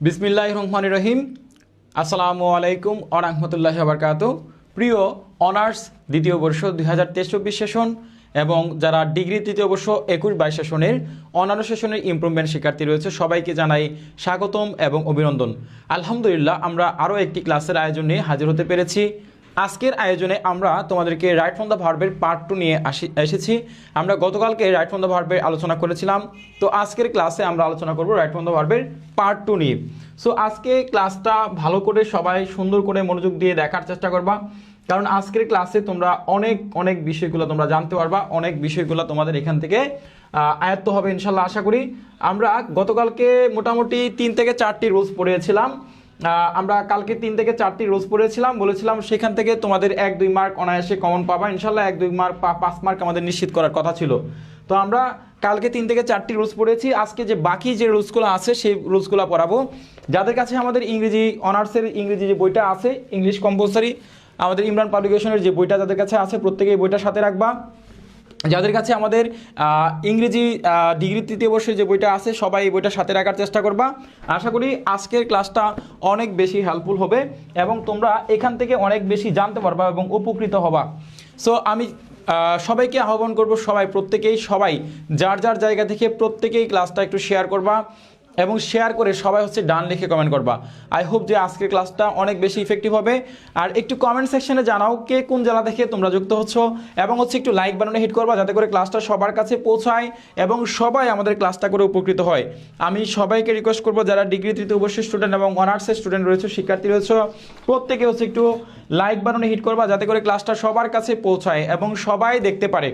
বিসমিল্লাহ রহমান রহিম। আসসালামু আলাইকুম আরহামতুল্লাহ আবরকাত প্রিয় অনার্স দ্বিতীয় বর্ষ দুই হাজার তেইশ চব্বিশ সেশন এবং যারা ডিগ্রি তৃতীয় বর্ষ একুশ বাইশ সেশনের অনার্স সেশনের ইম্প্রুভমেন্ট শিক্ষার্থী রয়েছে, সবাইকে জানাই স্বাগতম এবং অভিনন্দন। আলহামদুলিল্লাহ, আমরা আরও একটি ক্লাসের আয়োজনে হাজির হতে পেরেছি। আজকের আয়োজনে আমরা তোমাদেরকে রাইট ফ্রম দ্য ভার্বের পার্ট টু নিয়ে আসি, এসেছি। আমরা গতকালকে রাইট ফ্রম দ্য ভার্বের আলোচনা করেছিলাম। তো আজকের ক্লাসে আমরা আলোচনা করব রাইট ফ্রম দ্য ভার্বের পার্ট টু নিয়ে। সো আজকে ক্লাসটা ভালো করে সবাই সুন্দর করে মনোযোগ দিয়ে দেখার চেষ্টা করবা। কারণ আজকের ক্লাসে তোমরা অনেক অনেক বিষয়গুলো তোমরা জানতে পারবা। অনেক বিষয়গুলো তোমাদের এখান থেকে আয়ত্ত হবে ইনশাল্লাহ আশা করি। আমরা গতকালকে মোটামুটি তিন থেকে চারটি রুলস পড়িয়েছিলাম। আমরা কালকে তিন থেকে চারটি রোজ পড়েছিলাম, বলেছিলাম সেখান থেকে তোমাদের এক দুই মার্ক অনায়াসে কমন পাবা। ইনশাল্লাহ এক দুই মার্ক পাঁচ মার্ক আমাদের নিশ্চিত করার কথা ছিল। তো আমরা কালকে তিন থেকে চারটি রুলস পড়েছি। আজকে যে বাকি যে রুলসগুলো আছে, সেই রুলসগুলো পড়াবো। যাদের কাছে আমাদের ইংরেজি অনার্সের ইংরেজি যে বইটা আছে ইংলিশ কম্পালসারি আমাদের ইমরান পাবলিকেশনের যে বইটা যাদের কাছে আছে প্রত্যেকে এই বইটা সাথে রাখবা। যাদের কাছে আমাদের ইংরেজি ডিগ্রি তৃতীয় বর্ষের যে বইটা আছে, সবাই এই বইটা সাথে রাখার চেষ্টা করবা। আশা করি আজকের ক্লাসটা অনেক বেশি হেল্পফুল হবে এবং তোমরা এখান থেকে অনেক বেশি জানতে পারবা এবং উপকৃত হবা। সো আমি সবাইকে আহ্বান করব সবাই, প্রত্যেকেই সবাই, যার যার জায়গা থেকে প্রত্যেকেই ক্লাসটা একটু শেয়ার করবা। এবং শেয়ার করে সবাই হচ্ছে ডান লিখে কমেন্ট করবা। আই হোপ যে আজকের ক্লাসটা অনেক বেশি ইফেক্টিভ হবে। আর একটু কমেন্ট সেকশনে জানাও কে কোন জেলা থেকে তোমরা যুক্ত হচ্ছ এবং হচ্ছে একটু লাইক বানানো হিট করবা যাতে করে ক্লাসটা সবার কাছে পৌঁছায় এবং সবাই আমাদের ক্লাসটা করে উপকৃত হয়। আমি সবাইকে রিকোয়েস্ট করব যারা ডিগ্রি তৃতীয় বর্ষের স্টুডেন্ট এবং অনার্সের স্টুডেন্ট রয়েছে, শিক্ষার্থী রয়েছে, প্রত্যেকে হচ্ছে একটু লাইক বানানো হিট করবা যাতে করে ক্লাসটা সবার কাছে পৌঁছায় এবং সবাই দেখতে পারে।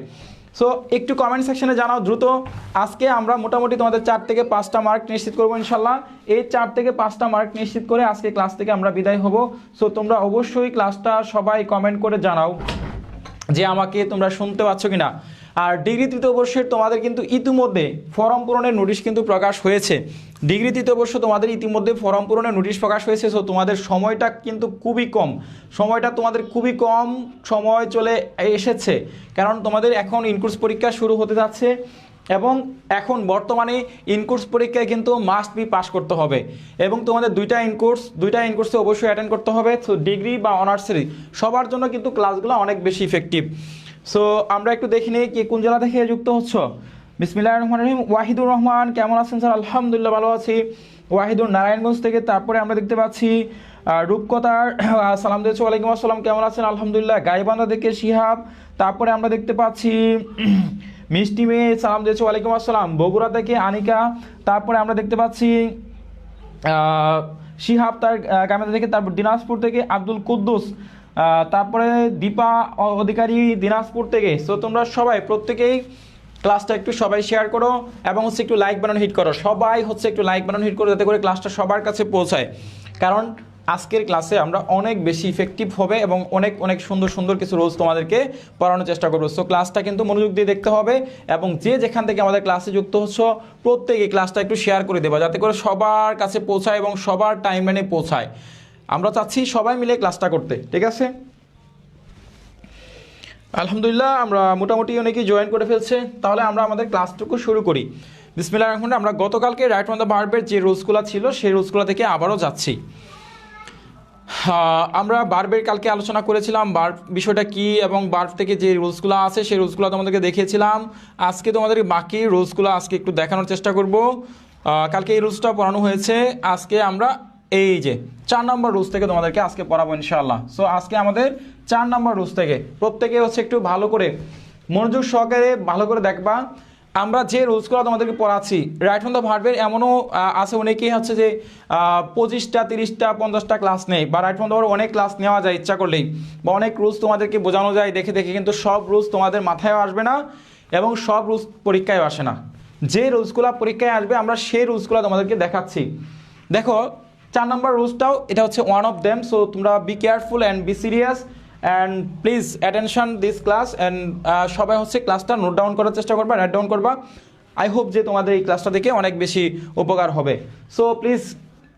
সো একটু কমেন্ট সেকশনে জানাও দ্রুত। আজকে আমরা মোটামুটি তোমাদের চার থেকে পাঁচটা মার্ক নিশ্চিত করব ইনশাল্লাহ। এই চার থেকে পাঁচটা মার্ক নিশ্চিত করে আজকে ক্লাস থেকে আমরা বিদায় হব। সো তোমরা অবশ্যই ক্লাসটা সবাই কমেন্ট করে জানাও যে আমাকে তোমরা শুনতে পাচ্ছ কিনা। আর ডিগ্রি তৃতীয় বর্ষের তোমাদের কিন্তু ইতিমধ্যে ফর্ম পূরণের নোটিশ কিন্তু প্রকাশ হয়েছে। ডিগ্রি তৃতীয় বর্ষ তোমাদের ইতিমধ্যে ফর্ম পূরণের নোটিশ প্রকাশ হয়েছে সো তোমাদের সময়টা কিন্তু খুবই কম। সময়টা তোমাদের খুবই কম সময় চলে এসেছে, কারণ তোমাদের এখন ইনকোর্স পরীক্ষা শুরু হতে যাচ্ছে এবং এখন বর্তমানে ইনকোর্স পরীক্ষায় কিন্তু মাস্ট বি পাস করতে হবে এবং তোমাদের দুইটা ইনকোর্স দুইটা ইনকোর্সে অবশ্যই অ্যাটেন্ড করতে হবে তো ডিগ্রি বা অনার্সেরই সবার জন্য কিন্তু ক্লাসগুলো অনেক বেশি ইফেক্টিভ সো আমরা একটু দেখি নিই কি কোন জেলা থেকে যুক্ত হচ্ছ। বিসমিল্লাহ রহমান রহিম। ওয়াহিদুর রহমান কেমন আছেন স্যার? আলহামদুলিল্লাহ ভালো আছি। ওয়াহিদুর নারায়ণগঞ্জ থেকে তারপরে আমরা দেখতে পাচ্ছি আহ, রূপকথার সালাম দিয়েছি ওয়ালাইকুম আসসালাম কেমন আছেন? আলহামদুলিল্লাহ। গাইবান্ধা থেকে শিহাব তারপরে আমরা দেখতে পাচ্ছি মিষ্টি মেয়ে সালাম দিয়েছে ওয়ালাইকুম আসসালাম। বগুড়া থেকে আনিকা তারপরে আমরা দেখতে পাচ্ছি শিহাব তার গামেদা থেকে তারপর দিনাজপুর থেকে আব্দুল কুদ্দুস তারপরে দীপা অধিকারী দিনাজপুর থেকে। সো তোমরা সবাই প্রত্যেকেই ক্লাসটা একটু সবাই শেয়ার করো এবং হচ্ছে একটু লাইক বানানো হিট করো। সবাই হচ্ছে একটু লাইক বানানো হিট করো যাতে করে ক্লাসটা সবার কাছে পৌঁছায়। কারণ আজকের ক্লাসে আমরা অনেক বেশি ইফেক্টিভ হবে এবং অনেক অনেক সুন্দর সুন্দর কিছু রোজ তোমাদেরকে পড়ানোর চেষ্টা করব। সো ক্লাসটা কিন্তু মনোযোগ দিয়ে দেখতে হবে এবং যে যেখান থেকে আমাদের ক্লাসে যুক্ত হচ্ছ, প্রত্যেকে ক্লাসটা একটু শেয়ার করে দেবা যাতে করে সবার কাছে পৌঁছায় এবং সবার টাইম লাইনে পৌঁছায়। আমরা চাচ্ছি সবাই মিলে ক্লাসটা করতে, ঠিক আছে? আলহামদুলিল্লাহ, আমরা মোটামুটি অনেকেই জয়েন করে ফেলছে। তাহলে আমরা আমাদের ক্লাসটুকু শুরু করি। বিসমিল্লাহ রহমান আমরা গতকালকে রাইট অন দ্য ভার্বের যে রুলসগুলো ছিল, সেই রুলসগুলো থেকে আবারও যাচ্ছি। আমরা বার্বের কালকে আলোচনা করেছিলাম বার্ব বিষয়টা কি এবং বার্ব থেকে যে রুলসগুলো আছে, সেই রুলসগুলো তোমাদেরকে দেখিয়েছিলাম। আজকে তোমাদের বাকি রুলসগুলো আজকে একটু দেখানোর চেষ্টা করব। কালকে এই রুলসটা পড়ানো হয়েছে। আজকে আমরা এই যে চার নম্বর রুলস থেকে তোমাদেরকে আজকে পড়াবো ইনশাআল্লাহ। সো আজকে আমাদের চার নম্বর রুলস থেকে প্রত্যেকে হচ্ছে একটু ভালো করে মনোযোগ সহকারে ভালো করে দেখবা। আমরা যে রুলসগুলো তোমাদেরকে পড়াচ্ছি রাইট ফ্রম দ্য ভার্বের এমনও আছে অনেকেই হচ্ছে যে পঁচিশটা, তিরিশটা, পঞ্চাশটা ক্লাস নেই বা রাইট ফ্রম দ্য ভার্ব অনেক ক্লাস নেওয়া যায় ইচ্ছা করলেই বা অনেক রুলস তোমাদেরকে বোঝানো যায়, দেখে দেখে কিন্তু সব রুলস তোমাদের মাথায়ও আসবে না এবং সব রুলস পরীক্ষায় আসে না। যে রুলসগুলো পরীক্ষায় আসবে, আমরা সেই রুলসগুলো তোমাদেরকে দেখাচ্ছি। দেখো চার নম্বর রুলসটাও, এটা হচ্ছে ওয়ান অফ দেম সো তোমরা be careful and be serious and please attention this class and সবাই হচ্ছে ক্লাসটা নোট ডাউন করার চেষ্টা করবা রাইট ডাউন করবা। আই হোপ যে তোমাদের এই ক্লাসটা দেখে অনেক বেশি উপকার হবে। সো প্লিজ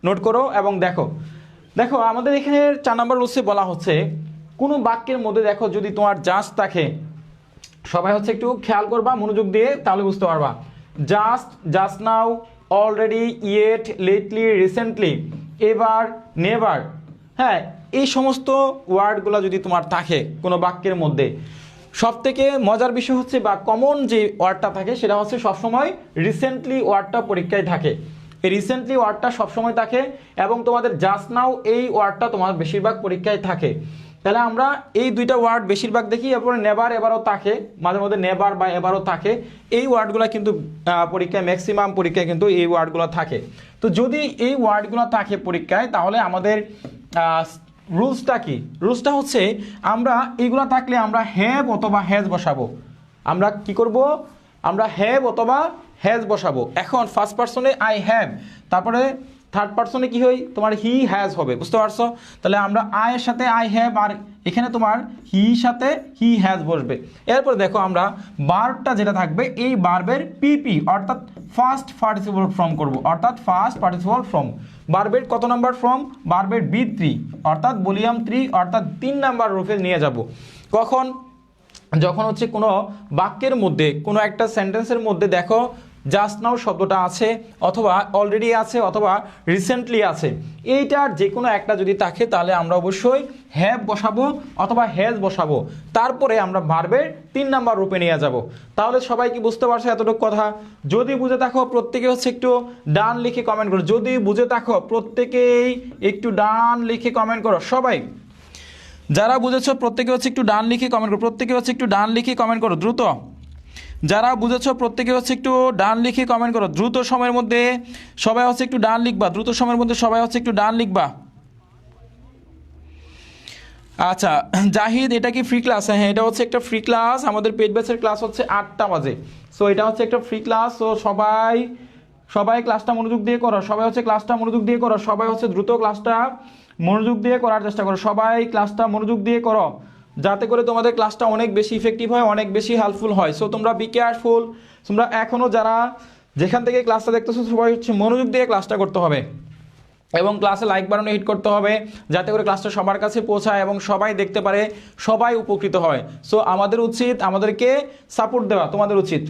নোট করো এবং দেখো। দেখো, আমাদের এখানে চার নম্বর রুলসে বলা হচ্ছে, কোনো বাক্যের মধ্যে দেখো যদি তোমার জাস্ট থাকে, সবাই হচ্ছে একটু খেয়াল করবা, মনোযোগ দিয়ে তাহলে বুঝতে পারবা। Just just now already yet lately recently ever never হ্যাঁ এই সমস্ত ওয়ার্ডগুলো যদি তোমার থাকে কোনো বাক্যের মধ্যে সব থেকে মজার বিষয় হচ্ছে বা কমন যে ওয়ার্ডটা থাকে সেটা হচ্ছে সবসময় রিসেন্টলি ওয়ার্ডটা পরীক্ষায় থাকে। এই রিসেন্টলি ওয়ার্ডটা সবসময় থাকে এবং তোমাদের জাস্ট নাও এই ওয়ার্ডটা তোমার বেশিরভাগ পরীক্ষায় থাকে। তাহলে আমরা এই দুইটা ওয়ার্ড বেশিরভাগ দেখি, এরপরে নেবার এবারও থাকে, মাঝে মধ্যে নেবার বা এবারও থাকে। এই ওয়ার্ডগুলো কিন্তু পরীক্ষায় ম্যাক্সিমাম পরীক্ষায় কিন্তু এই ওয়ার্ডগুলো থাকে। তো যদি এই ওয়ার্ডগুলো থাকে পরীক্ষায়, তাহলে আমাদের রুলসটা কি? রুলসটা হচ্ছে, আমরা এইগুলো থাকলে আমরা হ্যাভ অথবা হ্যাজ বসাবো। আমরা কি করব? আমরা হ্যাভ অথবা হ্যাজ বসাবো। এখন ফার্স্ট পার্সনে আই হ্যাভ তারপরে থার্ড পার্সনে কি হয়? তোমার হি হ্যাজ হবে, বুঝতে পারছ? তাহলে আমরা আয়ের সাথে আই হ্যাভ আর এখানে তোমার হি সাথে হি হ্যাজ বসবে। এরপর দেখো আমরা বার্বটা যেটা থাকবে, এই বার্বের পিপি অর্থাৎ ফার্স্ট পার্টিসিপল ফর্ম করব। অর্থাৎ ফার্স্ট পার্টিসিপল ফর্ম বার্বের কত নাম্বার ফর্ম বার্বের বি থ্রি অর্থাৎ বলিয়াম থ্রি অর্থাৎ তিন নাম্বার রুফে নিয়ে যাব। কখন? যখন হচ্ছে কোনো বাক্যের মধ্যে, কোনো একটা সেন্টেন্সের মধ্যে দেখো জাস্ট নাও শব্দটা আছে অথবা অলরেডি আছে অথবা রিসেন্টলি আছে। এইটার যে কোনো একটা যদি থাকে, তাহলে আমরা অবশ্যই হ্যাভ বসাবো অথবা হ্যাজ বসাবো। তারপরে আমরা ভার্বের তিন নাম্বার রূপে নিয়ে যাব। তাহলে সবাই কি বুঝতে পারছে এতটুকু কথা? যদি বুঝে থাকো, প্রত্যেকে হচ্ছে একটু ডান লিখে কমেন্ট করো। যদি বুঝে থাকো, প্রত্যেকেই একটু ডান লিখে কমেন্ট করো। সবাই, যারা বুঝেছ, প্রত্যেকে হচ্ছে একটু ডান লিখে কমেন্ট করো। প্রত্যেকে হচ্ছে একটু ডান লিখে কমেন্ট করো। দ্রুত। যারা বুঝেছ প্রত্যেকে হচ্ছে একটু ডান লিখে কমেন্ট করো। দ্রুত সময়ের মধ্যে সবাই হচ্ছে একটু ডান লিখবা। দ্রুত সময়ের মধ্যে সবাই হচ্ছে একটু ডান লিখবা। আচ্ছা জাহিদ, এটা কি ফ্রি ক্লাস হ্যাঁ এটা হচ্ছে একটা ফ্রি ক্লাস আমাদের পেট ব্যাচের ক্লাস হচ্ছে আটটা বাজে। সো এটা হচ্ছে একটা ফ্রি ক্লাস সো সবাই সবাই ক্লাসটা মনোযোগ দিয়ে করো। সবাই হচ্ছে ক্লাসটা মনোযোগ দিয়ে করো। সবাই হচ্ছে দ্রুত ক্লাসটা মনোযোগ দিয়ে করার চেষ্টা করো। সবাই ক্লাসটা মনোযোগ দিয়ে করো। যাতে করে তোমাদের ক্লাসটা অনেক বেশি ইফেক্টিভ হয়, অনেক বেশি হেল্পফুল হয়। সো তোমরা বি কেয়ারফুল তোমরা এখনও যারা যেখান থেকে ক্লাসটা দেখতেছো, সবাই হচ্ছে মনোযোগ দিয়ে ক্লাসটা করতে হবে। এবং ক্লাসে লাইক বাটনে হিট করতে হবে, যাতে করে ক্লাসটা সবার কাছে পৌঁছায় এবং সবাই দেখতে পারে, সবাই উপকৃত হয়। সো আমাদের উচিত আমাদেরকে সাপোর্ট দেওয়া, তোমাদের উচিত।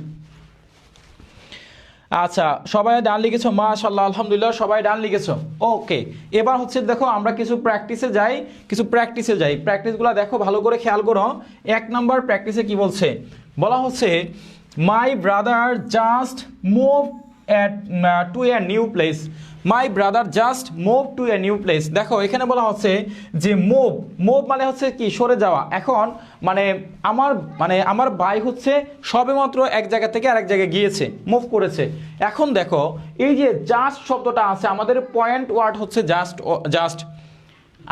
আচ্ছা সবাই ডান লিখেছো? মাশাল্লাহ আলহামদুলিল্লাহ, সবাই ডান লিখেছো। ওকে, এবার হচ্ছে দেখো, আমরা কিছু প্র্যাকটিসে যাই, কিছু প্র্যাকটিসে যাই। প্র্যাকটিসগুলো দেখো, ভালো করে খেয়াল করো। এক নাম্বার প্র্যাকটিসে কি বলছে? বলা হচ্ছে my brother just move at to a new place my brother just move to a new place দেখো, এখানে বলা হচ্ছে যে মুভ মুভ মানে হচ্ছে কি, সরে যাওয়া। এখন মানে আমার মানে আমার ভাই হচ্ছে সবেমাত্র এক জায়গা থেকে আরেক জায়গায় গিয়েছে মুভ করেছে। এখন দেখো, এই যে জাস্ট শব্দটা আছে, আমাদের পয়েন্ট ওয়ার্ড হচ্ছে জাস্ট জাস্ট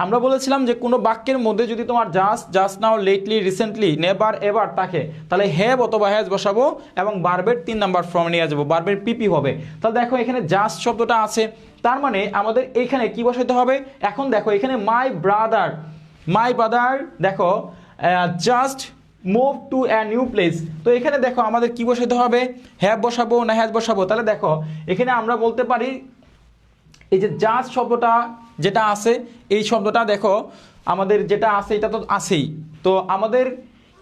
আমরা বলেছিলাম যে কোনো বাক্যের মধ্যে যদি তোমার just just now lately recently never ever থাকে, তাহলে হ্যাভ অথবা হ্যাজ বসাবো এবং বার্বের তিন নাম্বার ফর্ম নিয়ে যাব বার্বের পিপি হবে। তাহলে দেখো এখানে জাস্ট শব্দটা আছে, তার মানে আমাদের এখানে কি বসাইতে হবে? এখন দেখো এখানে মাই ব্রাদার মাই ব্রাদার দেখো just move to a new place তো এখানে দেখো আমাদের কি বসাইতে হবে? হ্যাভ বসাবো না হ্যাজ বসাবো? তাহলে দেখো, এখানে আমরা বলতে পারি, এই যে জাজ শব্দটা যেটা আছে, এই শব্দটা দেখো, আমাদের যেটা আছে, এটা তো আছেই। তো আমাদের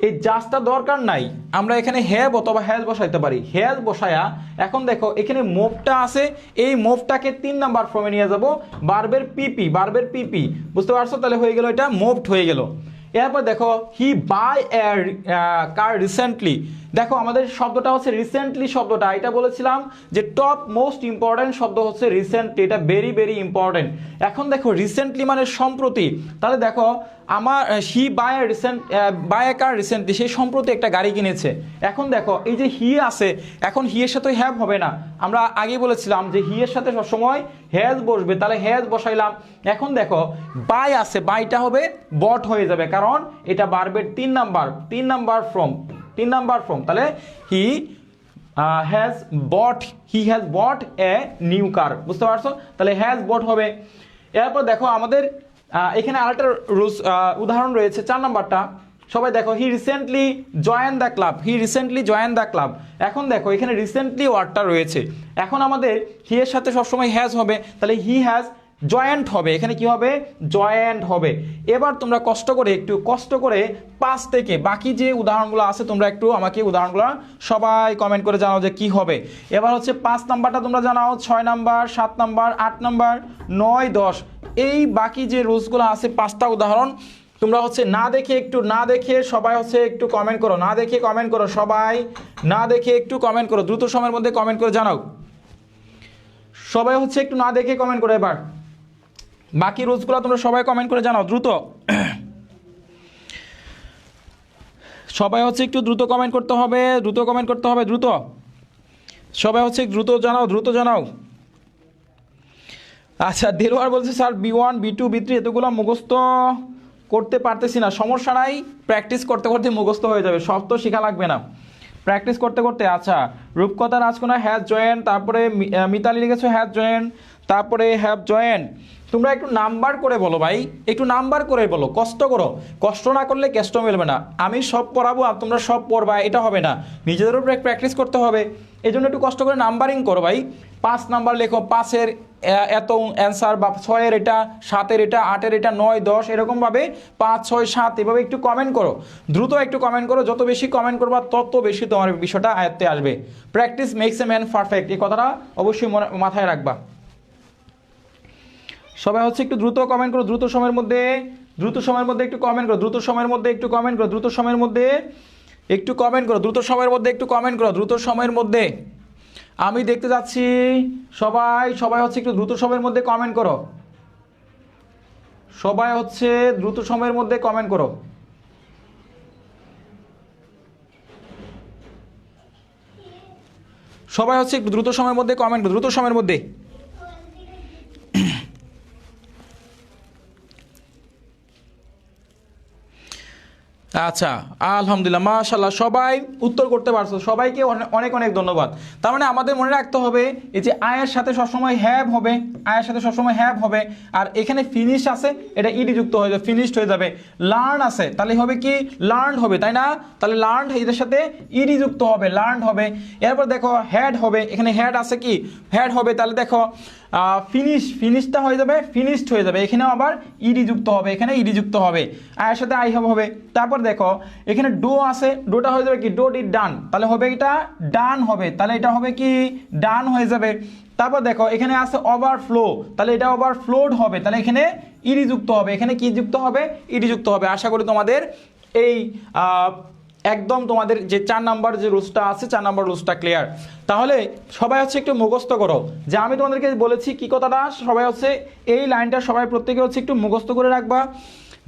এই জাজটা দরকার নাই। আমরা এখানে হ্যাভ অথবা হ্যাজ বসাইতে পারি। হ্যাজ বসায়া, এখন দেখো, এখানে মোভটা আছে, এই মোভটাকে তিন নাম্বার ফর্মে নিয়ে যাব, বার্বের পিপি বার্বের পিপি। বুঝতে পারছ? তাহলে হয়ে গেল এটা মোভড হয়ে গেল। এরপর দেখো হি বাই কার রিসেন্টলি দেখো, আমাদের শব্দটা হচ্ছে রিসেন্টলি শব্দটা। এটা বলেছিলাম যে টপ মোস্ট ইম্পর্ট্যান্ট শব্দ হচ্ছে রিসেন্টলি এটা ভেরি ভেরি ইম্পর্টেন্ট এখন দেখো রিসেন্টলি মানে সম্প্রতি। তাহলে দেখো, আমার he buy recent buy car recently সেই সম্প্রতি একটা গাড়ি কিনেছে। এখন দেখো, এই যে হি আছে, এখন হি এর সাথে হ্যাভ হবে না। আমরা আগে বলেছিলাম যে হি এর সাথে সবসময় হ্যাজ বসবে। তাহলে হ্যাজ বসাইলাম। এখন দেখো বাই আছে বাইটা হবে বট হয়ে যাবে। কারণ এটা বার্বের তিন নাম্বার তিন নাম্বার ফ্রম তিন নাম্বার ফ্রম তাহলে he has bought he has bought a new car বুঝতে পারছ? তাহলে হ্যাজ বট হবে। এরপর দেখো আমাদের এখানে আরেকটা রুলস উদাহরণ রয়েছে চার নাম্বারটা। সবাই দেখো he recently join the club he recently join the club এখন দেখো, এখানে রিসেন্টলি ওয়ার্ডটা রয়েছে। এখন আমাদের হি এর সাথে সবসময় হ্যাজ হবে, তাহলে হি হ্যাজ জয়েন্ট হবে। এখানে কি হবে? জয়েন্ট হবে। এবার তোমরা কষ্ট করে একটু কষ্ট করে পাঁচ থেকে বাকি যে উদাহরণগুলো আছে, তোমরা একটু আমাকে উদাহরণগুলো সবাই কমেন্ট করে জানাও যে কি হবে। এবার হচ্ছে পাঁচ নাম্বারটা তোমরা জানাও, ছয় নাম্বার, সাত নাম্বার, আট নাম্বার, নয়, দশ। এই বাকি যে রুলসগুলো আছে, পাঁচটা উদাহরণ, তোমরা হচ্ছে না দেখে একটু না দেখে সবাই হচ্ছে একটু কমেন্ট করো। না দেখে কমেন্ট করো সবাই, না দেখে একটু কমেন্ট করো। দ্রুত সময়ের মধ্যে কমেন্ট করে জানাও। সবাই হচ্ছে একটু না দেখে কমেন্ট করো এবার। বাকি রুলসগুলো তোমরা সবাই কমেন্ট করে জানাও, দ্রুত। সবাই হচ্ছে একটু দ্রুত কমেন্ট করতে হবে, দ্রুত কমেন্ট করতে হবে, দ্রুত। সবাই হচ্ছে দ্রুত জানাও দ্রুত জানাও। আচ্ছা দেলোয়ার বলছে, sir V one V two V three এতগুলো মুখস্থ করতে পারতেছি না। সমস্যা নাই প্র্যাকটিস করতে করতে মুখস্থ হয়ে যাবে। সব তো শেখা লাগবে না। প্র্যাকটিস করতে করতে আচ্ছা রূপকথা রাজকোনা হ্যাজ জয়েন্ট তারপরে মিতালি লিখেছো হ্যাজ জয়েন্ট তারপরে হ্যাভ জয়েন্ট তোমরা একটু নাম্বার করে বলো ভাই, একটু নাম্বার করে বলো, কষ্ট করো। কষ্ট না করলে কেষ্ট মিলবে না। আমি সব পড়াবো আর তোমরা সব পড়বা, এটা হবে না। নিজেদেরও প্র্যাকটিস করতে হবে। এই জন্য একটু কষ্ট করে নাম্বারিং করো ভাই। পাঁচ নাম্বার লেখো, পাঁচের এত অ্যান্সার বা ছয়ের এটা, সাতের এটা, আটের এটা, নয়, দশ এরকমভাবে পাঁচ, ছয়, সাত, এভাবে একটু কমেন্ট করো। দ্রুত একটু কমেন্ট করো, যত বেশি কমেন্ট করবা, তত বেশি তোমার বিষয়টা আয়ত্তে আসবে। Practice makes a man perfect এই কথাটা অবশ্যই মাথায় রাখবা। সবাই হচ্ছে একটু দ্রুত কমেন্ট করো, দ্রুত সময়ের মধ্যে, দ্রুত সময়ের মধ্যে একটু কমেন্ট করো, দ্রুত সময়ের মধ্যে একটু কমেন্ট করো, দ্রুত সময়ের মধ্যে একটু কমেন্ট করো, দ্রুত সময়ের মধ্যে একটু কমেন্ট করো, দ্রুত সময়ের মধ্যে আমি দেখতে যাচ্ছি, সবাই সবাই হচ্ছে একটু দ্রুত সময়ের মধ্যে কমেন্ট করো। সবাই হচ্ছে দ্রুত সময়ের মধ্যে কমেন্ট করো। সবাই হচ্ছে একটু দ্রুত সময়ের মধ্যে কমেন্ট দ্রুত সময়ের মধ্যে। আচ্ছা আলহামদুলিল্লাহ মাশাল্লাহ সবাই উত্তর করতে পারছ। সবাইকে অনে- অনেক অনেক ধন্যবাদ। তার মানে আমাদের মনে রাখতে হবে, এই যে আয়ের সাথে সবসময় হ্যাভ হবে, আয়ের সাথে সবসময় হ্যাভ হবে, আর এখানে ফিনিশ আছে, এটা ইডি যুক্ত হয়ে যাবে ফিনিশড হয়ে যাবে। লার্ন আছে, তাহলে হবে কি? লার্ন হবে, তাই না? তাহলে লার্ন এদের সাথে ইডি যুক্ত হবে লার্ন হবে। এরপর দেখো হ্যাড হবে, এখানে হ্যাড আছে কি? হ্যাড হবে, তাহলে দেখো ফিনিশ ফিনিশটা হয়ে যাবে ফিনিশড হয়ে যাবে। এখানেও আবার ইডি যুক্ত হবে, এখানে ইডি যুক্ত হবে। আয়ের সাথে আই হবে হবে। তারপর দেখো, এখানে ডো আছে ডোটা হয়ে যাবে কি? ডো ডিড ডান তাহলে হবে এটা ডান হবে। তাহলে এটা হবে কি? ডান হয়ে যাবে। তারপর দেখো, এখানে আছে ওভারফ্লো তাহলে এটা ওভারফ্লোড হবে। তাহলে এখানে ইডি যুক্ত হবে। এখানে কি যুক্ত হবে? ইডি যুক্ত হবে। আশা করি তোমাদের এই একদম তোমাদের যে চার নাম্বার যে রুলসটা আছে, চার নাম্বার রুলসটা ক্লিয়ার তাহলে সবাই হচ্ছে একটু মুখস্থ করো। যে আমি তোমাদেরকে বলেছি কি কথাটা, সবাই হচ্ছে এই লাইনটা সবাই প্রত্যেকে হচ্ছে একটু মুখস্থ করে রাখবা।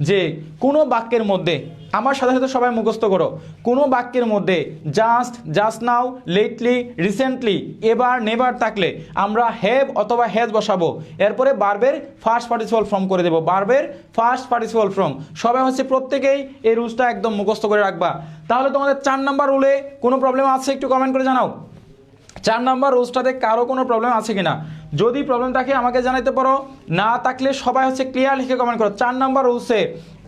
যে কোনো বাক্যের মধ্যে, আমার সাথে সাথে সবাই মুখস্থ করো, কোনো বাক্যের মধ্যে just just now lately recently ever never থাকলে আমরা হ্যাভ অথবা হ্যাজ বসাবো। এরপরে বার্বের ফার্স্ট পার্টিসিপাল ফর্ম করে দেবো। বার্বের ফার্স্ট পার্টিসিপাল ফর্ম সবাই হচ্ছে প্রত্যেকেই এই রুলসটা একদম মুখস্থ করে রাখবা। তাহলে তোমাদের চার নাম্বার রুলে কোনো প্রবলেম আছে একটু কমেন্ট করে জানাও? চার নাম্বার রুলসটাতে কারও কোনো প্রবলেম আছে কিনা? যদি প্রবলেম থাকে আমাকে জানাইতে পারো। না থাকলে সবাই হচ্ছে ক্লিয়ার লিখে কমেন্ট করো। চার নাম্বার রুলসে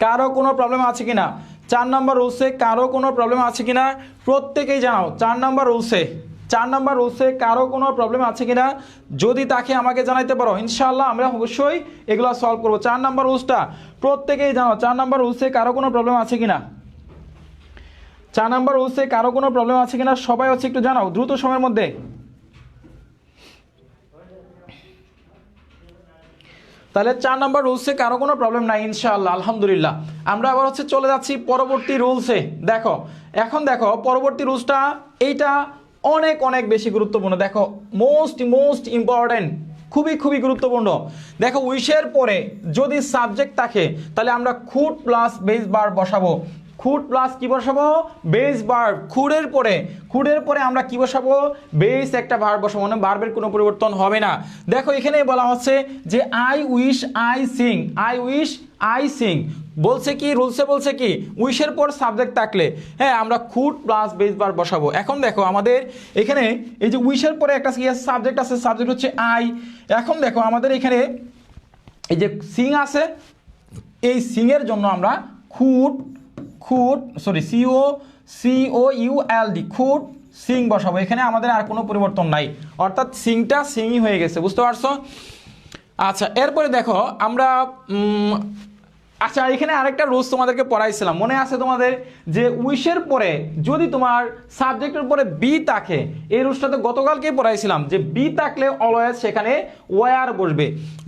কারও কোনো প্রবলেম আছে কি না চার নাম্বার রুলসে কারও কোনো প্রবলেম আছে কি না প্রত্যেকেই জানাও, চার নাম্বার রুলসে চার নাম্বার রুলসে কারও কোনো প্রবলেম আছে কি না যদি তাকে আমাকে জানাইতে পারো, ইনশাআল্লাহ আমরা অবশ্যই এগুলো সলভ করব। চার নাম্বার রুলসটা প্রত্যেকেই জানাও, চার নাম্বার রুলসে কারও কোনো প্রবলেম আছে কি না চার নাম্বার রুলসে কারও কোনো প্রবলেম আছে কিনা? সবাই হচ্ছে একটু জানাও, দ্রুত সময়ের মধ্যে। তাহলে চার নাম্বার রুলসে কারও কোনো প্রবলেম নাই, ইনশাআল্লাহ, আলহামদুলিল্লাহ। আমরা আবার হচ্ছে চলে যাচ্ছি পরবর্তী রুলসে দেখো, এখন দেখো, পরবর্তী রুলসটা এইটা অনেক অনেক বেশি গুরুত্বপূর্ণ। দেখো মোস্ট মোস্ট ইম্পর্ট্যান্ট খুবই খুবই গুরুত্বপূর্ণ। দেখো উইশের পরে যদি সাবজেক্ট থাকে, তাহলে আমরা খুট প্লাস বেস বার বসাবো। খুট প্লাস কি বসাবো? বেস বার খুঁড়ের পরে। খুঁড়ের পরে আমরা কি বসাবো? বেস একটা ভার বসাবো মানে বার্বের কোনো পরিবর্তন হবে না। দেখো এখানে বলা হচ্ছে যে I wish I sing I wish I sing বলছে কি, রুলসে বলছে কি উইশের পর সাবজেক্ট থাকলে। হ্যাঁ আমরা খুট প্লাস বেস বার বসাবো। এখন দেখো আমাদের এখানে এই যে উইশের পরে একটা সাবজেক্ট আছে? সাবজেক্ট হচ্ছে আই এখন দেখো আমাদের এখানে এই যে সিং আছে, এই সিংয়ের জন্য আমরা could could sorry C O C O U L D could, sing বসাবো। এখানে আমাদের আর কোনো পরিবর্তন নাই। অর্থাৎ সিংটা সিংই হয়ে গেছে, বুঝতে পারছ? আচ্ছা এরপরে দেখো, আমরা আচ্ছা এখানে আরেকটা রুলস তোমাদেরকে পড়াইছিলাম। মনে আছে তোমাদের যে উইশের পরে যদি তোমার সাবজেক্টের পরে বি থাকে, এই রুলসটা তো গতকালকেই পড়াইছিলাম যে বি থাকলে অলওয়েজ সেখানে ওয়ার বসবে।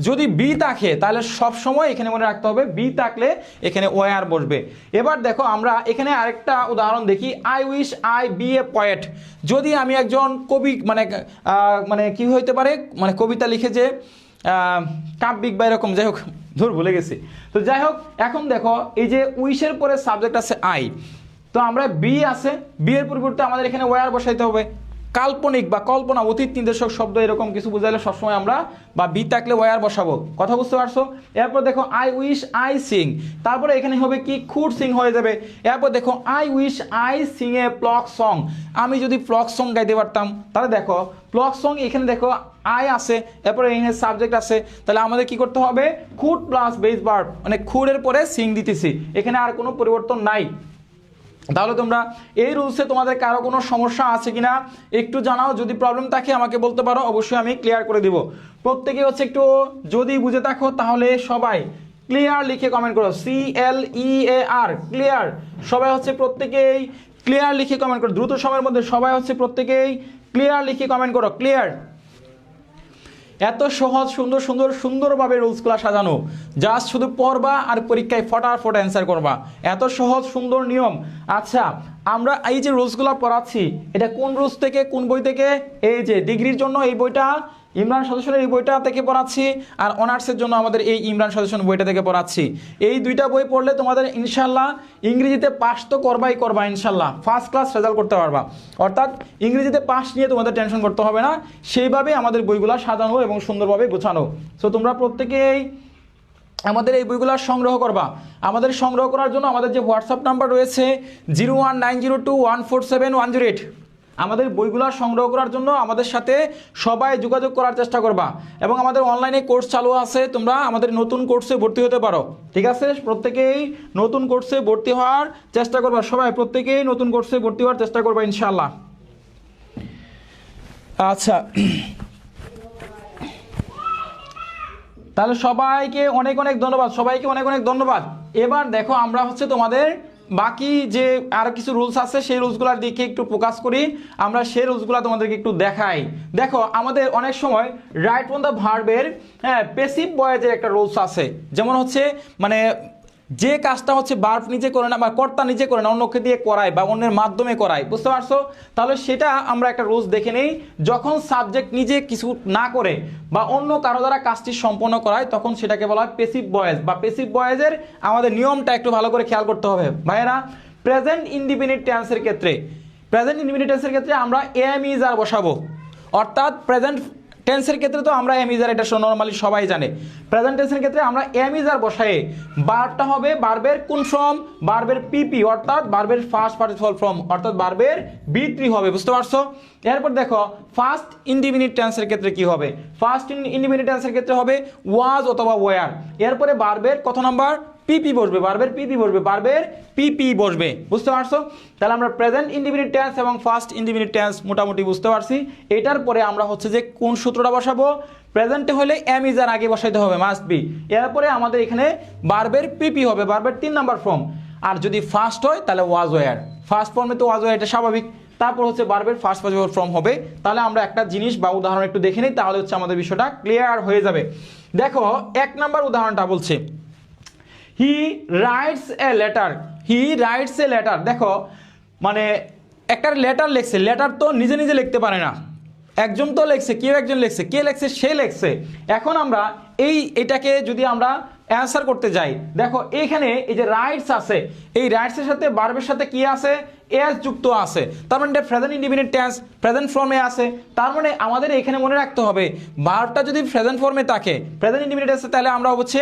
যদি বি থাকে, তাহলে সব সময় এখানে মনে রাখতে হবে বি থাকলে এখানে ওয়ার বসবে। এবার দেখো, আমরা এখানে আরেকটা উদাহরণ দেখি I wish I be a poet যদি আমি একজন কবি মানে মানে কি হইতে পারে? মানে কবিতা লিখে যে কাব্যিক বা এরকম, যাই হোক ধর ভুলে গেছি। তো যাই হোক, এখন দেখো, এই যে উইশের পরে সাবজেক্ট আছে আই তো আমরা বি আছে বি এর পরিবর্তে আমাদের এখানে ওয়ার বসাইতে হবে। কাল্পনিক বা কল্পনা অতীত নির্দেশক শব্দ এরকম কিছু বুঝাইলে সবসময় আমরা বা বি থাকলে ওয়ার বসাবো। কথা বুঝতে পারছ? এরপর দেখো আই উইশ আই সিং তারপরে এখানে হবে কি? খুড সিং হয়ে যাবে। এরপর দেখো I wish I sing a folk song আমি যদি প্লক সং গাইতে পারতাম, তাহলে দেখো প্লক সং এখানে দেখো আই আছে, এরপরে এখানে সাবজেক্ট আছে। তাহলে আমাদের কি করতে হবে? খুড প্লাস বেস ভার্ব মানে খুডের পরে সিং দিতেছি। এখানে আর কোনো পরিবর্তন নাই। তাহলে তোমরা এই রুলসে তোমাদের কারও কোনো সমস্যা আছে কিনা একটু জানাও, যদি প্রবলেম থাকে আমাকে বলতে পারো, অবশ্যই আমি ক্লিয়ার করে দিব। প্রত্যেকে হচ্ছে একটু যদি বুঝে থাকো, তাহলে সবাই ক্লিয়ার লিখে কমেন্ট করো। সি এল ই এ আর ক্লিয়ার সবাই হচ্ছে প্রত্যেকেই ক্লিয়ার লিখে কমেন্ট করো। দ্রুত সময়ের মধ্যে সবাই হচ্ছে প্রত্যেকেই ক্লিয়ার লিখে কমেন্ট করো। ক্লিয়ার এত সহজ, সুন্দর সুন্দর, সুন্দরভাবে রুলসগুলো সাজানো। জাস্ট শুধু পড়বা আর পরীক্ষায় ফটাফট অ্যান্সার করবা। এত সহজ, সুন্দর নিয়ম। আচ্ছা আমরা এই যে রুলসগুলো পড়াচ্ছি, এটা কোন রুলস থেকে, কোন বই থেকে? এই যে, ডিগ্রির জন্য এই বইটা ইমরান সদস্যের এই বইটা থেকে পড়াচ্ছি আর অনার্সের জন্য আমাদের এই ইমরান সদস্য বইটা থেকে পড়াচ্ছি। এই দুইটা বই পড়লে তোমাদের ইনশাল্লাহ ইংরেজিতে পাস তো করবাই করবা ইনশাল্লাহ ফার্স্ট ক্লাস রেজাল্ট করতে পারবা। অর্থাৎ ইংরেজিতে পাস নিয়ে তোমাদের টেনশন করতে হবে না। সেইভাবে আমাদের বইগুলো সাজানো এবং সুন্দরভাবে গোছানো। সো তোমরা প্রত্যেকেই আমাদের এই বইগুলো সংগ্রহ করবা। আমাদের সংগ্রহ করার জন্য আমাদের যে হোয়াটসঅ্যাপ নাম্বার রয়েছে zero one nine zero two one four seven one zero eight আমাদের বইগুলো সংগ্রহ করার জন্য আমাদের সাথে সবাই যোগাযোগ করার চেষ্টা করবা। এবং আমাদের অনলাইনে কোর্স চালু আছে, তোমরা আমাদের নতুন কোর্সে ভর্তি হতে পারো। ঠিক আছে? প্রত্যেকেই নতুন কোর্সে ভর্তি হওয়ার চেষ্টা করবা। সবাই প্রত্যেকেই নতুন কোর্সে ভর্তি হওয়ার চেষ্টা করবা ইনশাল্লাহ আচ্ছা। তাহলে সবাইকে অনেক অনেক ধন্যবাদ। সবাইকে অনেক অনেক ধন্যবাদ। এবার দেখো, আমরা হচ্ছে তোমাদের বাকি যে আর কিছু রুলস আছে, সেই রুলসগুলোর দিকে একটু ফোকাস করি। আমরা সেই রুলসগুলো তোমাদেরকে একটু দেখাই। দেখো, আমাদের অনেক সময় রাইট অন দ্য ভার্বের হ্যাঁ পেসিভ বয়েজের একটা রুলস আছে। যেমন হচ্ছে মানে যে কাজটা হচ্ছে বার্ফ নিজে করে না বা কর্তা নিজে করে না, অন্যকে দিয়ে করায় বা অন্যের মাধ্যমে করায়, বুঝতে পারছ? তাহলে সেটা আমরা একটা রুলস দেখে নেই, যখন সাবজেক্ট নিজে কিছু না করে বা অন্য কারও দ্বারা কাজটি সম্পন্ন করায়, তখন সেটাকে বলা হয় পেসিভ বয়েজ বা পেসিভ বয়েজের আমাদের নিয়মটা একটু ভালো করে খেয়াল করতে হবে। ভাইয়েরা প্রেজেন্ট ইন্ডিপেন্ডেন্ট টেন্সের ক্ষেত্রে প্রেজেন্ট ইন্ডিপেন্ডেন্ট টেন্সের ক্ষেত্রে আমরা এম ইজ আর বসাবো। অর্থাৎ প্রেজেন্ট টেন্সের ক্ষেত্রে তো আমরা এমিজার এটা নর্মালি সবাই জানে। প্রেজেন্ট টেন্সের ক্ষেত্রে আমরা এমিজার বসাই বারটা হবে বারবের কোন ফর্ম বারবের পিপি অর্থাৎ বারবের ফার্স্ট পার্টিসিপাল ফর্ম অর্থাৎ বারবের বি হবে, বুঝতে পারছ? এরপর দেখো ফার্স্ট ইন্ডিপেন্ডেন্ট টেন্সের ক্ষেত্রে কি হবে? ফার্স্ট ইন্ডিপেন্ডেন্ট টেন্সের ক্ষেত্রে হবে ওয়াজ অথবা ওয়ার এরপরে বারবের কত নাম্বার পিপি বসবে বারবের পিপি বসবে বারবের পিপি বসবে, বুঝতে পারছ? তাহলে আমরা প্রেজেন্ট ইন্ডিপেন্ডেন্ট টেন্স এবং ফার্স্ট ইন্ডিপেন্ডেন্ট টেন্স মোটামুটি বুঝতে পারছি। এটার পরে আমরা হচ্ছে যে কোন সূত্রটা বসাবো? প্রেজেন্টে হলে এম ইজ আর আগে বসাইতে হবে মাস্ট বি এরপরে আমাদের এখানে বারবের পিপি হবে বারবের তিন নাম্বার ফর্ম আর যদি ফার্স্ট হয়, তাহলে ওয়াজ ওয়ার ফার্স্ট ফর্মে তো ওয়াজ ওয়ার এটা স্বাভাবিক। তারপর হচ্ছে বারবের ফার্স্ট পজিবল ফর্ম হবে। তাহলে আমরা একটা জিনিস বা উদাহরণ একটু দেখে নিই, তাহলে হচ্ছে আমাদের বিষয়টা ক্লিয়ার হয়ে যাবে। দেখো, এক নাম্বার উদাহরণটা বলছে। He writes a letter he writes a letter দেখো মানে একটা লেটার লেখছে। লেটার তো নিজে নিজে লিখতে পারে না। একজন তো লেখছে, কেউ একজন লেখছে। কে লেখছে? সে লেখছে। এখন আমরা এই এটাকে যদি আমরা অ্যান্সার করতে যাই। দেখো, এখানে এই যে রাইটস আছে, এই রাইটসের সাথে বার্বের সাথে কি আছে? এস যুক্ত আছে। তার মানে এটা প্রেজেন্ট ইন্ডিপেন্ডেন্ট টেন্স প্রেজেন্ট ফর্মে আছে। তার মানে আমাদের এখানে মনে রাখতে হবে বার্বটা যদি প্রেজেন্ট ফর্মে থাকে প্রেজেন্ট ইন্ডিপেন্ডেন্ট টেন্সে তাহলে আমরা হচ্ছে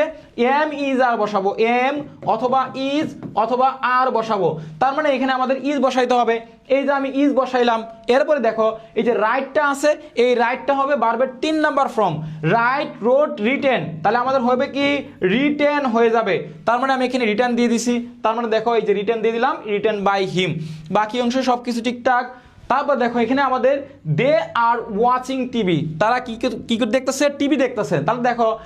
এম ইজ আর বসাবো। এম অথবা ইজ অথবা আর বসাবো। তার মানে এখানে আমাদের ইজ বসাইতে হবে। এই যে আমি ইজ বসাইলাম, এরপরে দেখো, এই যে রাইটটা আছে, এই রাইটটা হবে বার্বের তিন number form write wrote written তাহলে আমাদের হবে কি? রিটেন হয়ে যাবে। তার মানে আমি এখানে রিটার্ন দিয়ে দিছি। তার মানে দেখো, এই যে রিটার্ন দিয়ে দিলাম রিটার্ন বাই হিম বাকি অংশ সব কিছু ঠিকঠাক। তারপর দেখো, এখানে আমাদের দে আর ওয়াচিং টিভি তারা কি কি- দেখতেছে? টিভি দেখতেছে। তাহলে দেখো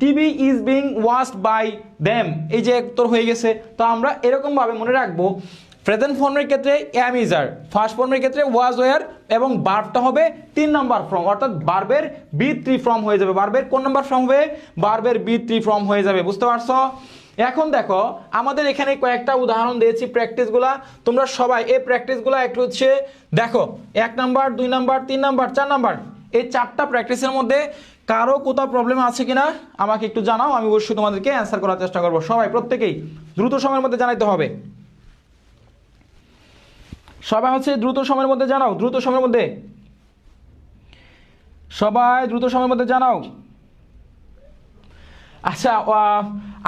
TV is being watched by them এই যে তোর হয়ে গেছে। তো আমরা এরকমভাবে মনে রাখব প্রেজেন্ট ফর্মের ক্ষেত্রে অ্যাম ইজার ফার্স্ট ফর্মের ক্ষেত্রে ওয়াজ ওয়ার এবং বার্বটা হবে তিন নম্বর ফর্ম অর্থাৎ বার্বের বি থ্রি ফর্ম হয়ে যাবে। বার্বের কোন নম্বর ফর্ম হবে? বার্বের বি থ্রি ফর্ম হয়ে যাবে। বুঝতে পারছ? এখন দেখো, আমাদের এখানে কয়েকটা উদাহরণ দিয়েছি প্র্যাকটিসগুলা তোমরা সবাই এই প্র্যাকটিসগুলো একটু হচ্ছে দেখো। এক নাম্বার দুই নাম্বার তিন নাম্বার চার নাম্বার এই চারটা প্র্যাকটিসের মধ্যে কারও কোথাও প্রবলেম আছে কিনা আমাকে একটু জানাও। আমি অবশ্যই তোমাদেরকে অ্যান্সার করার চেষ্টা করব। সবাই, প্রত্যেকেই দ্রুত সময়ের মধ্যে জানাইতে হবে। সবাই হচ্ছে দ্রুত সময়ের মধ্যে জানাও, দ্রুত সময়ের মধ্যে। সবাই দ্রুত সময়ের মধ্যে জানাও। আচ্ছা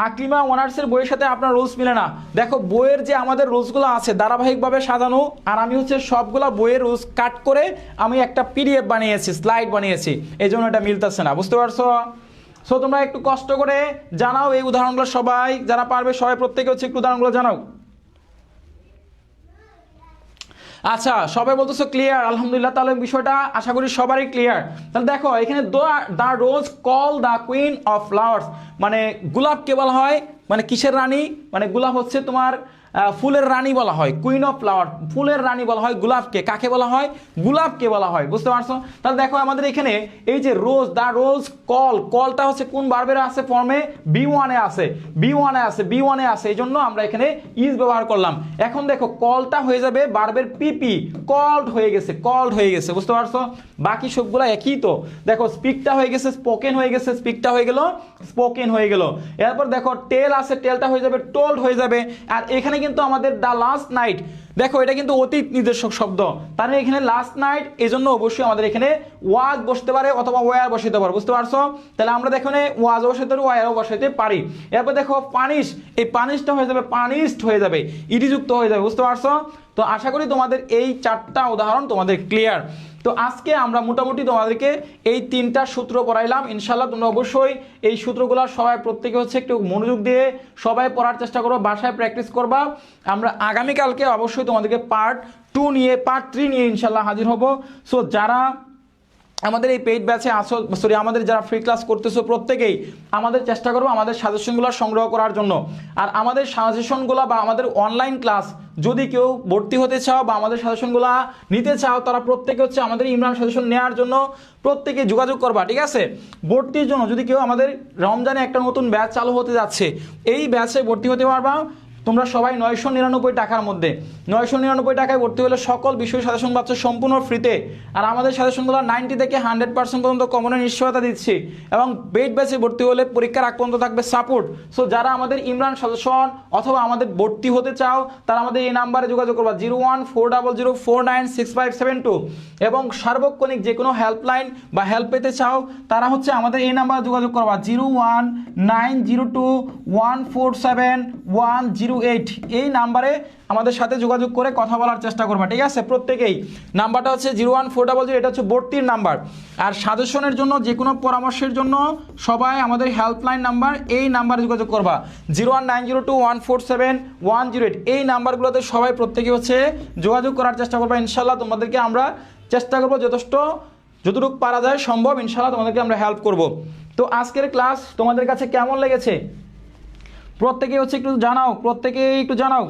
আকলিমা অনার্সের বইয়ের সাথে আপনার রোলস মিলে না। দেখো, বইয়ের যে আমাদের রোলসগুলো আছে, ধারাবাহিকভাবে সাজানো, আর আমি হচ্ছে সবগুলা বইয়ের রোলস কাট করে আমি একটা পিডিএফ বানিয়েছি, স্লাইড বানিয়েছি। এই জন্য এটা মিলতেছে না, বুঝতে পারছ? সো, তোমরা একটু কষ্ট করে জানাও এই উদাহরণগুলো সবাই, যারা পারবে সবাই প্রত্যেকে হচ্ছে একটু উদাহরণগুলো জানাও। আচ্ছা সবাই বলতেছো ক্লিয়ার আলহামদুলিল্লাহ, তাহলে বিষয়টা আশা করি সবারই ক্লিয়ার তাহলে দেখো, এখানে the rose call the queen of flowers মানে গোলাপকে কেবল হয়? মানে কিসের রানী? মানে গোলাপ হচ্ছে তোমার ফুলের রানী বলা হয় কুইন অফ ফ্লাওয়ার ফুলের রানী বলা হয়, গোলাপকে। কাকে বলা হয়? গোলাপকে বলা হয়, বুঝতে পারছ? তাহলে দেখো আমাদের এখানে এই যে রোজ দ্য রোজ কল কলটা হচ্ছে কোন বার্বের আছে ফর্মে বি ওয়ানে আছে বি ওয়ানে আছে বি ওয়ানে আছে, এই জন্য আমরা এখানে ইজ ব্যবহার করলাম। এখন দেখো কলটা হয়ে যাবে বার্বের পিপি কল্ড হয়ে গেছে কল্ড হয়ে গেছে, বুঝতে পারছ? বাকি সবগুলো একই তো। দেখো স্পিকটা হয়ে গেছে স্পোকেন হয়ে গেছে স্পিকটা হয়ে গেল স্পোকেন হয়ে গেল। এরপর দেখো টেল আছে টেলটা হয়ে যাবে টোল্ড হয়ে যাবে। আর এখানে কিন্তু আমাদের দ্য লাস্ট নাইট দেখো এটা কিন্তু অতীত নির্দেশক শব্দ। তার মানে এখানে লাস্ট নাইট এই জন্য অবশ্যই আমাদের এখানে ওয়াজ বসতে পারে অথবা ওয়ার বসাইতে পারে, বুঝতে পারছ? তাহলে আমরা দেখো ওয়াজ বসাইতে পারি ওয়ারও বসাইতে পারি। এরপর দেখো পানিশ এই পানিশটা হয়ে যাবে পানিশড হয়ে যাবে ইডিযুক্ত হয়ে যাবে, বুঝতে পারছ? তো আশা করি তোমাদের এই চারটা উদাহরণ তোমাদের ক্লিয়ার তো আজকে আমরা মোটামুটি তোমাদেরকে এই তিনটা সূত্র পড়াইলাম। ইনশাল্লাহ তোমরা অবশ্যই এই সূত্রগুলো সবাই প্রত্যেকে হচ্ছে একটু মনোযোগ দিয়ে সবাই পড়ার চেষ্টা করো, বাসায় প্র্যাকটিস করবা। আমরা আগামীকালকে অবশ্যই তোমাদেরকে পার্ট টু নিয়ে পার্ট থ্রি নিয়ে ইনশাল্লাহ হাজির হব। সো যারা আমাদের এই পেইড ব্যাচে আসো সরি আমাদের যারা ফ্রি ক্লাস করতেছো প্রত্যেকেই আমাদের চেষ্টা করব আমাদের সাজেশনগুলো সংগ্রহ করার জন্য। আর আমাদের সাজেশনগুলো বা আমাদের অনলাইন ক্লাস যদি কেউ ভর্তি হতে চাও বা আমাদের সাজেশনগুলো নিতে চাও, তারা প্রত্যেকে হচ্ছে আমাদের ইমরান সাজেশন নেওয়ার জন্য প্রত্যেকে যোগাযোগ করবা, ঠিক আছে? ভর্তির জন্য যদি কেউ আমাদের রমজানে একটা নতুন ব্যাচ চালু হতে যাচ্ছে, এই ব্যাচে ভর্তি হতে পারবা। তোমরা সবাই নয়শো নিরানব্বই টাকার মধ্যে। নয়শো নিরানব্বই টাকায় ভর্তি হলে সকল বিষয় সাজেশন পাচ্ছ সম্পূর্ণ ফ্রিতে। আর আমাদের সাজেশনগুলো নাইনটি থেকে হান্ড্রেড পার্সেন্ট পর্যন্ত কমনের নিশ্চয়তা দিচ্ছি। এবং বেড ব্যাচে ভর্তি হলে পরীক্ষার আগ পর্যন্ত থাকবে সাপোর্ট সো যারা আমাদের ইমরান সাজেশন অথবা আমাদের ভর্তি হতে চাও, তারা আমাদের এই নাম্বারে যোগাযোগ করবা zero one four double zero four nine six five seven two. এবং সার্বক্ষণিক যে কোনো হেল্পলাইন বা হেল্প পেতে চাও, তারা হচ্ছে আমাদের এই নাম্বারে যোগাযোগ করবা। Zero one nine zero two one four seven one zero eight এই নাম্বারে আমাদের সাথে যোগাযোগ করে কথা বলার চেষ্টা করবা, ঠিক আছে? প্রত্যেকেই। নাম্বারটা হচ্ছে zero one four double zero, এটা হচ্ছে ভর্তির নাম্বার। আর সাজেশনের জন্য যে কোনো পরামর্শের জন্য সবাই আমাদের হেল্পলাইন নাম্বার এই নাম্বারে যোগাযোগ করবা। Zero one nine zero two one four seven one zero eight, এই নাম্বারগুলোতে সবাই প্রত্যেকে হচ্ছে যোগাযোগ করার চেষ্টা করবা। ইনশাল্লাহ তোমাদেরকে আমরা চেষ্টা করব যথেষ্ট, যতটুকু পারা যায় সম্ভব ইনশাল্লাহ তোমাদেরকে আমরা হেল্প করব। তো আজকের ক্লাস তোমাদের কাছে কেমন লেগেছে? প্রত্যেকে হচ্ছে একটু জানাও, প্রত্যেকে একটু জানাও।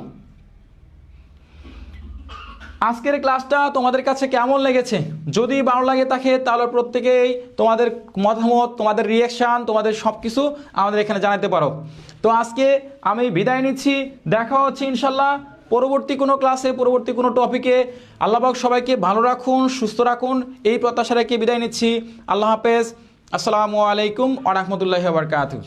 আজকের ক্লাসটা তোমাদের কাছে কেমন লেগেছে? যদি ভালো লাগে থাকে তাহলে প্রত্যেকেই তোমাদের মতামত, তোমাদের রিয়াকশান তোমাদের সব কিছু আমাদের এখানে জানাতে পারো। তো আজকে আমি বিদায় নিচ্ছি। দেখা হচ্ছে ইনশাল্লাহ পরবর্তী কোনো ক্লাসে পরবর্তী কোনো টপিকে আল্লাহবাক সবাইকে ভালো রাখুন, সুস্থ রাখুন। এই প্রত্যাশা রেখে বিদায় নিচ্ছি। আল্লাহ হাফেজ। আসসালামু আলাইকুম আ রহমতুল্লাহ বারকাতুহ।